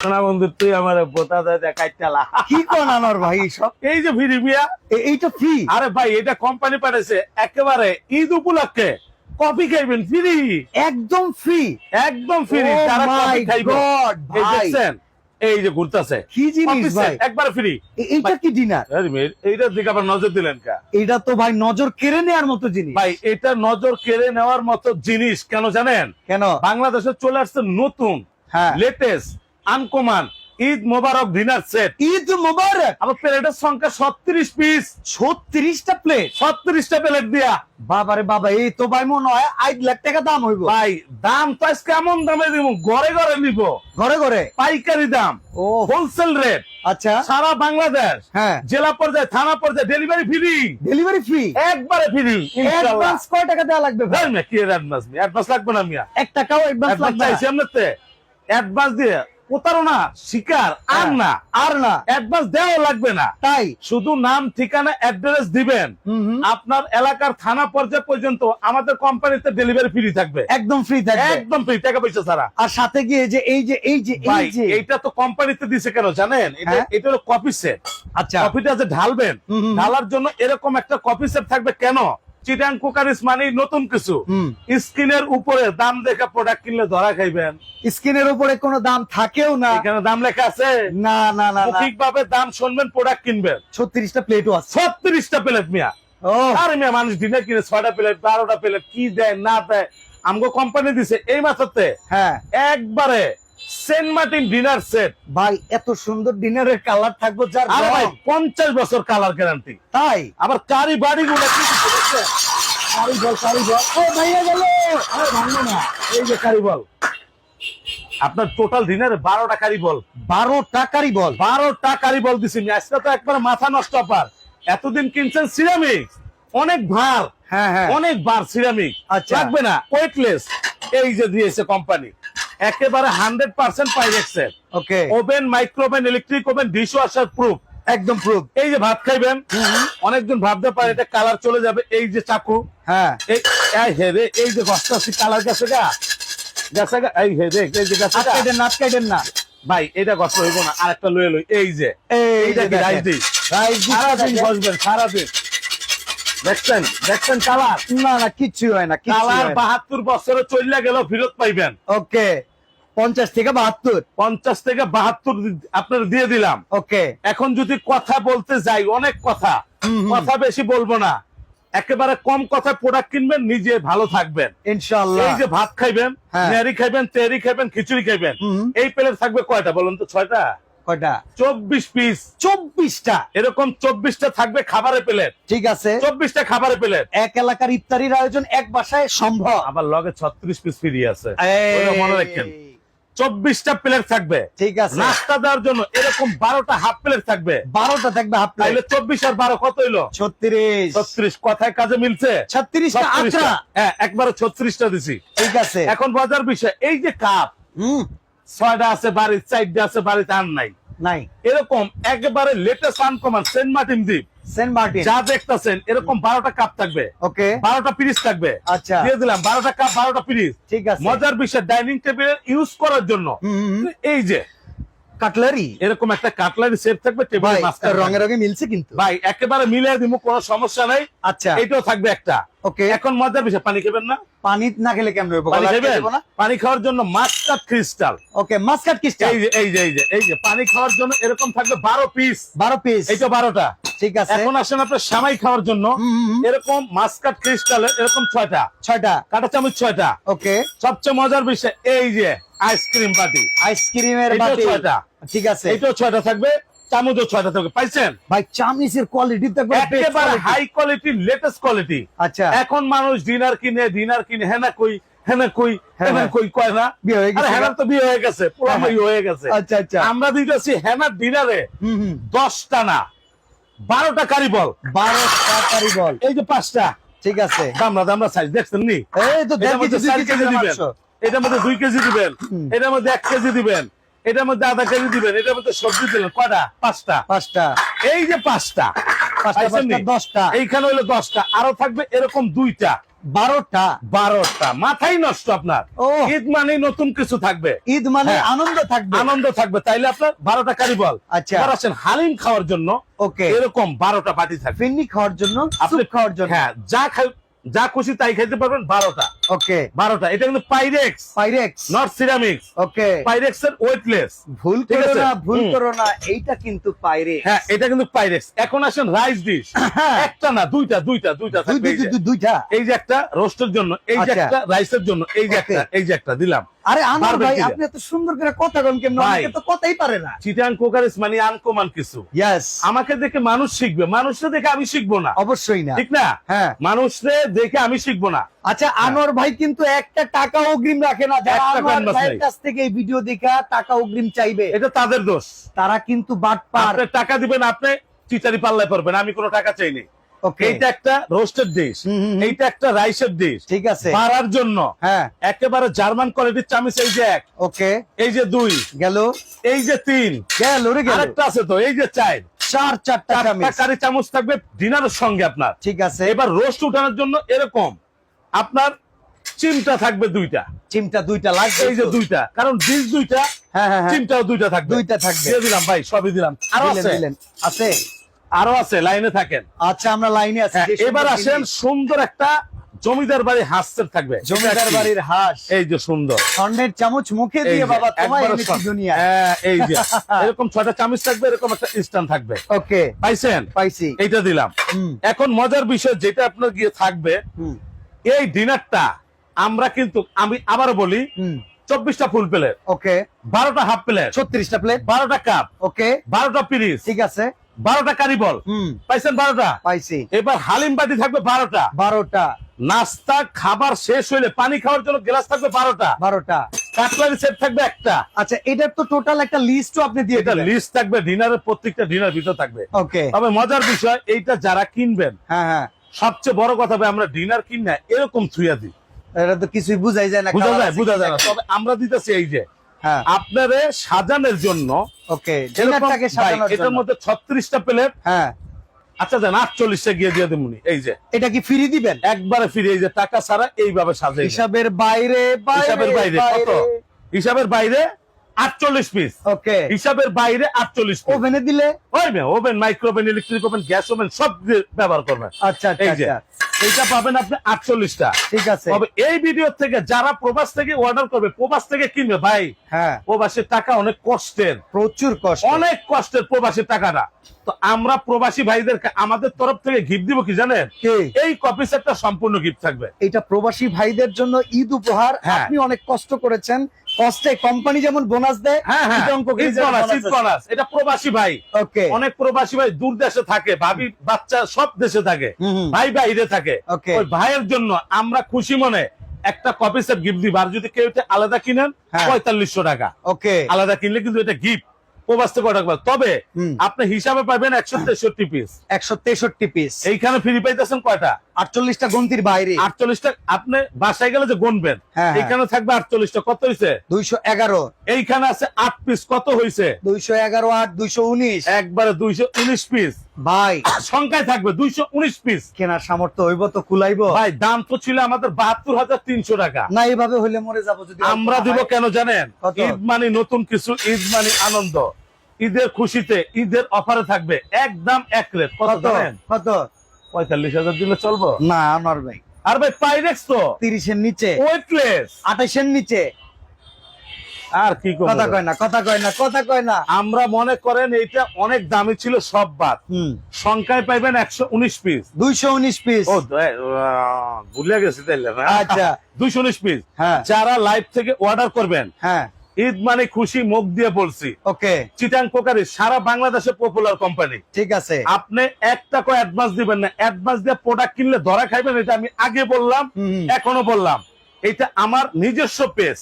সোনা বন্ধু তুই আমার বোতা দাদা কাইটালা কি কোন আনোয়ার ভাই সব এই যে ফিরি মিয়া। এইটা ফ্রি আরে ভাই এটা কোম্পানি পাঠাইছে একেবারে ঈদ উপলক্ষে। কফি খাইবেন ফ্রি একদম ফ্রি একদম ফ্রি Oh যারা কফি খাইবে। God, এই ভাই। দেখছেন এই যে ঘুরতেছে। কি জিনিস ভাই? একবারে ফ্রি এইটা কি ডিনার দিকে আবার নজর দিলেন কা? এটা তো ভাই নজর কেড়ে নেওয়ার মতো জিনিস। ভাই এটা নজর কেড়ে নেওয়ার মতো জিনিস কেন জানেন? কেন? বাংলাদেশে চলে আসছে নতুন হ্যাঁ। Latest uncommon Eid Mubarak dinner set Eid Mubarak! আমার প্লেটের সংখ্যা ছত্রিশ পিস ছত্রিশটা প্লেট ছত্রিশটা প্লেট দিয়া। বাবারে বাবা এই তো ভাই মনে হয় আট লাখ টাকা দাম হইব। ভাই দাম তো আজকে কেমন দামে দিব ঘরে ঘরে নিব। ঘরে ঘরে পাইকারি দাম ও। হোলসেল রেট আচ্ছা। সারা বাংলাদেশ হ্যাঁ। জেলা পর্যায়ে থানা পর্যায়ে ডেলিভারি ফ্রি ডেলিভারি ফ্রি একবারে ফ্রি অ্যাডভান্স কয় টাকা দেওয়া লাগবে ভাই? মিয়া, কি অ্যাডভান্স অ্যাডভান্স লাগবে না মিয়া? এক টাকাও অ্যাডভান্স লাগবে না? চাইছি অ্যাডভান্স দিয়ে প্রতারণা শিকার আর হ্যাঁ। না আর না অ্যাডভান্স দেওয়া লাগবে না। তাই? শুধু নাম ঠিকানা অ্যাড্রেস দিবেন। আপনার এলাকার থানা পর্যায়ে পর্যন্ত আমাদের কোম্পানিতে ডেলিভারি ফ্রি থাকবে। একদম ফ্রি থাকবে। একদম ফ্রি টাকা পয়সা ছাড়া। আর সাথে গিয়ে যে এই যে এই যে এই যে এইটা তো কোম্পানিতে দিছে কেন জানেন? এটা হ্যাঁ? এটা হলো কপি সেট আচ্ছা। কপিটা যে ঢালবেন। ঢালার জন্য এরকম একটা কপি সেট থাকবে কেন? চিটাং কুকারিস মানে নতুন কিছু। হুম। স্ক্রিনের উপরে দাম দেখে প্রোডাক্ট কিনলে ধরা খাইবেন। স্ক্রিনের উপরে কোনো দাম থাকেও না। এখানে দাম লেখা আছে? না না না ঠিকভাবে দাম শুনবেন প্রোডাক্ট কিনবেন। ছত্রিশটা প্লেটও আছে। ছত্রিশটা প্লেট মিয়া। আরে মিয়া মানুষ ডিনার কিনে ছয়টা প্লেট বারোটা প্লেট কি দেয় না দেয় আমগো কোম্পানি দিছে এই মাত্রতে হ্যাঁ। একবারে সেন্ট মার্টিন ডিনার সেট। ভাই এত সুন্দর ডিনারের কালার থাকব যার আরে ভাই পঞ্চাশ বছর কালার গ্যারান্টি তাই? আবার কারি বাড়ি গুলো কারি বল ও ভাইয়া গেল। আরে ভাঙলো না। এই যে কারি আপনার টোটাল ডিনারে বারোটা কারি বল। বারো টাকারই বল? বারোটা কারি বল দিছি আজকে তো একবার মাথা নষ্ট পার এতদিন কিনছেন সিরামিক অনেক ভার। হ্যাঁ হ্যাঁ। অনেক বার সিরামিক আচ্ছা। লাগবে না? ওয়েটলেস এই যে দিয়েছে কোম্পানি একেবারে hundred percent পাইরেক্সের okay. Oven microwave electric oven dish washer proof একদম প্রুফ এই যে ভাত খাইবেন অনেকজন ভাবতে পারে এটা কালার চলে যাবে এই যে চাকু। হ্যাঁ। এই এই এই যে গছটা কালার গেছে গা। গেছে গা এই এই যে গেছে না না। ভাই এটা গছ হইব না আরেকটা লয়ে লই এই যে। এই এইটা কি রাইস দিই রাইস দিই সারাদিন। বসবেন সারাদিন। দেখছেন? দেখছেন কালার না না কিচ্ছু হয় না কালার বাহাত্তর বছরে চলে গেল ফিরত পাইবেন। ওকে। পঞ্চাশ থেকে বাহাত্তর। পঞ্চাশ থেকে বাহাত্তর আপনার দিয়ে দিলাম। ওকে। এখন যদি কথা বলতে যাই অনেক কথা। কথা বেশি বলব না। একেবারে কম কথা প্রোডাক্ট কিনবেন নিজে ভালো থাকবেন। ইনশাল্লাহ এই যে ভাত খাইবেন হ্যাঁ। খাইবেন তেরি খাইবেন খিচুড়ি খাইবেন এই প্লেট থাকবে কয়টা বলুন তো ছয়টা? কয়টা? চব্বিশ পিস চব্বিশটা? এরকম চব্বিশটা থাকবে খাবারের প্লেট। ঠিক আছে। চব্বিশটা খাবারের প্লেট। এক এলাকার ইফতারির আয়োজন এক বাসায় সম্ভব। আবার লগে ছত্রিশ পিস ফ্রি আছে। মনে রাখেন। চব্বিশটা প্লেট থাকবে। ঠিক আছে। নাস্তা দেওয়ার জন্য এরকম বারোটা হাফ প্লেট থাকবে। বারোটা থাকবে হাফ প্লেট চব্বিশ আর বারো কত হইল? ছত্রিশ। ছত্রিশ কথায় কাজে মিলছে? ছত্রিশটা হ্যাঁ একবারে ছত্রিশটা দিছি। ঠিক আছে। এখন বাজার বিষয় এই যে কাপ হুম। ছয়টা আছে বাড়ির চারটা আছে বাড়িতে আর নাই। নাই। এরকম একেবারে লেটেস্ট আনকমান সেন্ট মার্টিন দ্বীপ সেন্ট মার্টিন। যা দেখতেছেন এরকম বারোটা কাপ থাকবে। ওকে। বারোটা পিরিস থাকবে। আচ্ছা। দিয়ে দিলাম বারোটা কাপ বারোটা পিরিস ঠিক আছে। মজার বিষয় ডাইনিং টেবিল ইউজ করার জন্য। এই যে কাটলারি। এরকম একটা কাটলারি সেট থাকবে রঙে রঙে মিলছে কিন্তু। ভাই একেবারে মিলিয়ে দিব কোনো সমস্যা নাই। আচ্ছা। এটাও থাকবে একটা। ওকে এখন মজার বিষয় পানি খাবেন না? পানি না খেলে কেমন হবে পানি খাবেন? খাওয়ার জন্য ক্রিস্টাল। ওকে এই যে এই যে এই যে এই যে পানি খাওয়ার জন্য এরকম থাকবে বারো পিস বারো পিস এইটা বারোটা। ঠিক আছে। এখন আসেন আপনার সামাই খাওয়ার জন্য। এরকম মাস্কাট ক্রিস্টাল এরকম ছয়টা। ছয়টা। কাটা চামচ ছয়টা। ওকে সবচেয়ে মজার বিষয় এই যে আইসক্রিম পার্টি আইসক্রিমের বাটি। ছয়টা। ঠিক আছে। এইটাও ছয়টা থাকবে। চামচও ছয়টা পাইছেন? ভাই চামিচের কোয়ালিটি একেবারে হাই কোয়ালিটি লেটেস্ট কোয়ালিটি আচ্ছা। এখন মানুষ ডিনার কিনে ডিনার কিনে হেনা কই হেনা কই হ্যাঁ, হেনা হ্যাঁ। কই কয় না? বিয়ে হয়ে গেছে হেনার তো বিয়ে হয়ে গেছে পুরো হ্যাঁ, হ্যাঁ। হয়ে গেছে। আচ্ছা আচ্ছা। আমরা দিতেছি হেনার ডিনারে হুম হুম। দশটা না বারোটা কারি বল বারো এই যে পাঁচটা। ঠিক আছে। দামরা দামরা সাইজ দেখছেন নি? এই তো এটার মধ্যে দুই কেজি দিবেন। এটার মধ্যে এক কেজি দিবেন। এটার মধ্যে আধা কেজি দিবেন এটার মধ্যে সবজি দিলেন কয়টা? পাঁচটা। পাঁচটা। এই যে পাঁচটা দশটা। এইখানে হলো দশটা আরও থাকবে এরকম দুইটা। বারোটা। বারোটা। মাথাই নষ্ট আপনার। ঈদ মানে নতুন কিছু থাকবে। ঈদ মানে হ্যাঁ। আনন্দ থাকবে। আনন্দ থাকবে। তাইলে আপনার বারোটা কারিবল আচ্ছা। এবার আসেন হালিম খাওয়ার জন্য ওকে। এরকম বারোটা পার্টি থাকবে। খাওয়ার জন্য আপনি- খাওয়ার জন্য। হ্যাঁ যা খাই যা খুশি তাই খাইতে পারবেন বারোটা। ওকে বারোটা। এটা কিন্তু Pyrex Pyrex not ceramics okay Pyrex এর ওয়েটলেস ভুল করো না ভুল করো না এইটা কিন্তু পাইরেক্স হ্যাঁ এটা কিন্তু পাইরেক্স এখন আসেন রাইস ডিশ হ্যাঁ। একটা না দুইটা দুইটা দুইটা দুইটা। এই যে একটা রোস্টের জন্য এই যে আচ্ছা। একটা রাইসের জন্য এই যে একটা এই যে একটা দিলাম। আরে আনোয়ার ভাই আপনি এত সুন্দর করে কথা কন কেমন। অনেকে তো কথাই পারে না। চিটাং কোকারিস মানে আনকমান কিছু। ইয়েস আমাকে দেখে মানুষ শিখবে। মানুষরে দেখে আমি শিখব না। অবশ্যই না। ঠিক না? হ্যাঁ। মানুষরে দেখে আমি শিখব না। আচ্ছা আনোয়ার ভাই কিন্তু একটা টাকা অগ্রিম রাখে না। যারা ভাইয়ের কাছ থেকে এই ভিডিও দেখা টাকা অগ্রিম চাইবে। এটা তাদের দোষ। তারা কিন্তু বাটপার আপনি টাকা দিবেন আপনি চিচারি পাল্লায় পড়বেন আমি কোনো টাকা চাইনি ওকে এইটা একটা রোস্টেড ডিশ হুম, হুম, হুম। এইটা একটা রাইসের ডিশ ঠিক আছে। পাড়ার জন্য। হ্যাঁ। একেবারে জার্মান কোয়ালিটির চামিচ এই যে এক। ওকে এই যে দুই। গেল। এই যে তিন। গেল রে গেল। আরেকটা আছে তো এই যে চার। চার চারটা চারটা চামচ। কারি চামচ থাকবে ডিনারের সঙ্গে আপনার। ঠিক আছে। এবার রোস্ট উঠানোর জন্য এরকম। আপনার চিমটা থাকবে দুইটা। চিমটা দুইটা লাগবে এই যে দুইটা কারণ ডিশ দুইটা হ্যাঁ হ্যাঁ হ্যাঁ। চিমটাও দুইটা থাকবে। দুইটা থাকবে। দিয়ে দিলাম ভাই সবই দিলাম। আরও আছে? দিলেন। আছে? আরও আছে লাইনে থাকেন। আচ্ছা আমরা লাইনে আছি। হ্যাঁ, এবার আসেন সুন্দর একটা জমিদার বাড়ি হাসছের থাকবে। জমিদার বাড়ির হাঁস। এই যে সুন্দর। স্বর্ণের চামচ মুখে দিয়ে বাবা তোমায় এনেছি দুনিয়া হ্যাঁ, এই যে। এরকম ছয়টা চামচ থাকবে এরকম একটা স্ট্যান্ড থাকবে। ওকে। পাইছেন? পাইছি। এইটা দিলাম। এখন মজার বিষয় যেটা আপনার গিয়ে থাকবে এই ডিনারটা আমরা কিন্তু আমি আবারও বলি চব্বিশটা ফুল প্লেট ওকে। বারোটা হাফ প্লেট ছত্রিশটা প্লেট। বারোটা কাপ ওকে। বারোটা পিরিস ঠিক আছে। বারোটা কারিবল হুম। পাইছেন বারোটা? পাইছি। এবার হালিম বাটি থাকবে বারোটা। বারোটা। নাস্তা খাবার শেষ হইলে পানি খাওয়ার জন্য গ্লাস থাকবে বারোটা। বারোটা। কাটলারি সেট থাকবে একটা। আচ্ছা এটার তো টোটাল একটা লিস্টও আপনি দিয়ে এটা লিস্ট থাকবে ডিনারের প্রত্যেকটা ডিনার ভিতর থাকবে। ওকে। তবে মজার বিষয় এইটা যারা কিনবেন হ্যাঁ হ্যাঁ। সবচেয়ে বড় কথা হবে আমরা ডিনার কিন না এরকম থুইয়া দিই। এটা তো কিছুই বুঝাই যায় না বুঝা যায় বুঝা যায় না। তবে আমরা দিতেছি এই যে হ্যাঁ। আপনারে সাজানোর জন্য ওকে এটার মধ্যে ছত্রিশটা প্লেট। হ্যাঁ। আচ্ছা আটচল্লিশটা গিয়ে দিয়ে দেবনি এই যে। এটা কি ফ্রি দিবেন? একবারে ফিরে এই যে টাকা ছাড়া এইভাবে সাজাই হিসাবের বাইরে হিসাবের বাইরে কত? হিসাবের বাইরে আটচল্লিশ পিস ওকে। হিসাবের বাইরে আটচল্লিশ পিস ওভেনে দিলে? Oven micro oven electric oven gas oven সব ব্যবহার করবেন। আচ্ছা আচ্ছা। এই এইটা পাবেন আপনি আটচল্লিশটা। ঠিক আছে। তবে এই ভিডিও থেকে যারা প্রবাস থেকে অর্ডার করবে প্রবাস থেকে কিনবে ভাই হ্যাঁ। প্রবাসের টাকা অনেক কষ্টের। প্রচুর কষ্ট। অনেক কষ্টের প্রবাসী টাকাটা। তো আমরা প্রবাসী ভাইদেরকে আমাদের তরফ থেকে গিফট দিব কি জানেন? এই কপি সেটটা সম্পূর্ণ গিফট থাকবে। এটা প্রবাসী ভাইদের জন্য ঈদ উপহার। হ্যাঁ। আপনি অনেক কষ্ট করেছেন। কষ্টে কোম্পানি যেমন বোনাস দেয় হ্যাঁ হ্যাঁ। এটা প্রবাসী ভাই। ওকে অনেক প্রবাসী ভাই দূর দেশে থাকে ভাবি বাচ্চা সব দেশে থাকে। ভাই বাইরে থাকে। ওকে ওই ভাইয়ের জন্য আমরা খুশি মনে একটা কপি সেট গিফট দিব। আর যদি কেউ আলাদা কিনেন হ্যাঁ। পঁয়তাল্লিশশো টাকা। ওকে আলাদা কিনলে কিন্তু এটা গিফট তবে আপনি হিসাবে পাবেন একশো তেষট্টি পিস একশো তেষট্টি পিস এইখানে ফ্রি পাইতেছেন কয়টা? আটচল্লিশটা গন্তির বাইরে। আটচল্লিশটা আপনি বাসায় গেলে যে গুনবেন হ্যাঁ, হ্যাঁ। থাকবে আটচল্লিশটা কত হয়েছে দুইশো এগারো। এইখানে আছে আট পিস কত হয়েছে দুইশো এগারো আট দুইশো উনিশ। একবারে দুইশো উনিশ পিস ভাই। সংখ্যায় থাকবে দুইশো উনিশ পিস কেনার সামর্থ্য হইব তো কুলাইব। ভাই দাম তো ছিল আমাদের বাহাত্তর হাজার তিনশো টাকা। না এইভাবে হইলে মরে যাব যদি আমরা দিব কেন জানেন? ঈদ মানে নতুন কিছু ঈদ মানে আনন্দ। ঈদের খুশিতে ঈদের অফারে থাকবে একদম এক রেট। কত কত? পঁয়তাল্লিশ হাজার দিলে চলবো? না আনোয়ার ভাই। আর ভাই পাইরেক্স তো? তিরিশের নিচে। ওয়েটলেস আঠাশের নিচে। আর কি কথা কয় না কথা কয় না কথা কয় না। আমরা মনে করেন এইটা অনেক দামি ছিল সব বাদ। হুম। সংখ্যায় পাইবেন একশো উনিশ পিস দুইশো উনিশ পিস ও ভুলে গেছি তাইলে আচ্ছা। দুইশো উনিশ পিস হ্যাঁ। যারা লাইভ থেকে অর্ডার করবেন হ্যাঁ। ঈদ মানে খুশি মুখ দিয়ে বলছি। ওকে চিটাং পোকারি সারা বাংলাদেশে পপুলার কোম্পানি ঠিক আছে। আপনি একটা টাকা অ্যাডভান্স দিবেন না। অ্যাডভান্স দিয়ে প্রোডাক্ট কিনলে ধরা খাইবেন এটা আমি আগে বললাম এখনও বললাম। এটা আমার নিজস্ব পেজ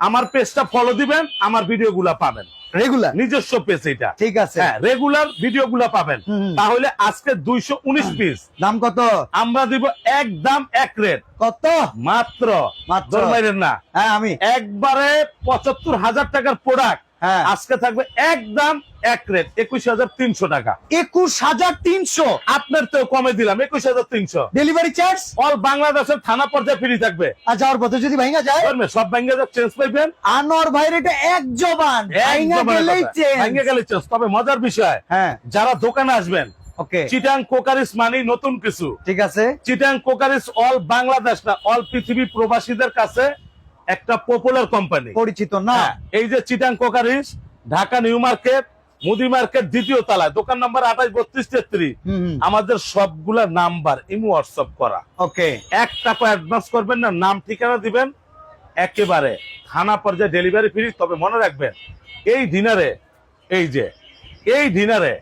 আমার পেজটা ফলো দিবেন আমার ভিডিও গুলা পাবেন। রেগুলার নিজস্ব পেজ এটা ঠিক আছে। হ্যাঁ রেগুলার ভিডিও গুলা পাবেন তাহলে আজকে দুইশো উনিশ পিস দাম কত? আমরা দিব একদম এক রেট কত? মাত্র। মাত্র। না। হ্যাঁ আমি। একবারে পঁচাত্তর হাজার টাকার প্রোডাক্ট হ্যাঁ। আজকে থাকবে একদম এক রেট একুশ হাজার তিনশো টাকা। একুশ হাজার তিনশো? আপনার তো কমে দিলাম একুশ হাজার তিনশো। ডেলিভারি চার্জ অল বাংলাদেশের থানা পর্যায়ে ফ্রি থাকবে। আর যাওয়ার পথে যদি ভাঙা যায়? সব ব্যাংকে চেঞ্জ পাইবেন। আনোয়ার ভাইয়ের এটা এক জবান। ভেঙে গেলে চেঞ্জ তবে মজার বিষয় হ্যাঁ। যারা দোকানে আসবেন ওকে। চিটাং কোকারিস মানে নতুন কিছু। ঠিক আছে। চিটাং কোকারিস অল বাংলাদেশ না অল পৃথিবী প্রবাসীদের কাছে একটা পপুলার কোম্পানি পরিচিত না। এই যে চিটাং কোকারিস ঢাকা নিউ মার্কেট মুদি মার্কেট দ্বিতীয় তলায়। দোকান নাম্বার আঠাশ বত্রিশ তেত্রিশ। আমাদের সবগুলা নাম্বার ইমো হোয়াটসঅ্যাপ করা। ওকে। এক টাকা অ্যাডভান্স করবেন না নাম ঠিকানা দিবেন একেবারে থানা পর্যায়ে ডেলিভারি ফ্রি তবে মনে রাখবেন এই ডিনারে এই যে এই ডিনারে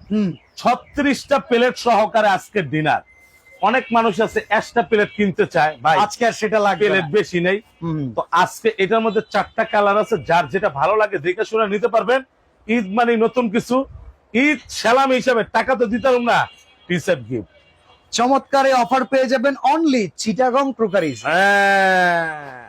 ছত্রিশটা প্লেট সহকারে আজকের ডিনার অনেক মানুষ আছে একটা প্লেট কিনতে চায় ভাই। আজকে আর সেটা লাগবে প্লেট বেশি নেই। তো আজকে এটার মধ্যে চারটা কালার আছে যার যেটা ভালো লাগে দেখে শুনে নিতে পারবেন। ঈদ মানে নতুন কিছু। ঈদ সালাম হিসাবে টাকা তো দিতাম না টি শার্ট গিফট চমৎকার অফার পেয়ে যাবেন অনলি চিটাগং প্রকারিস হ্যাঁ।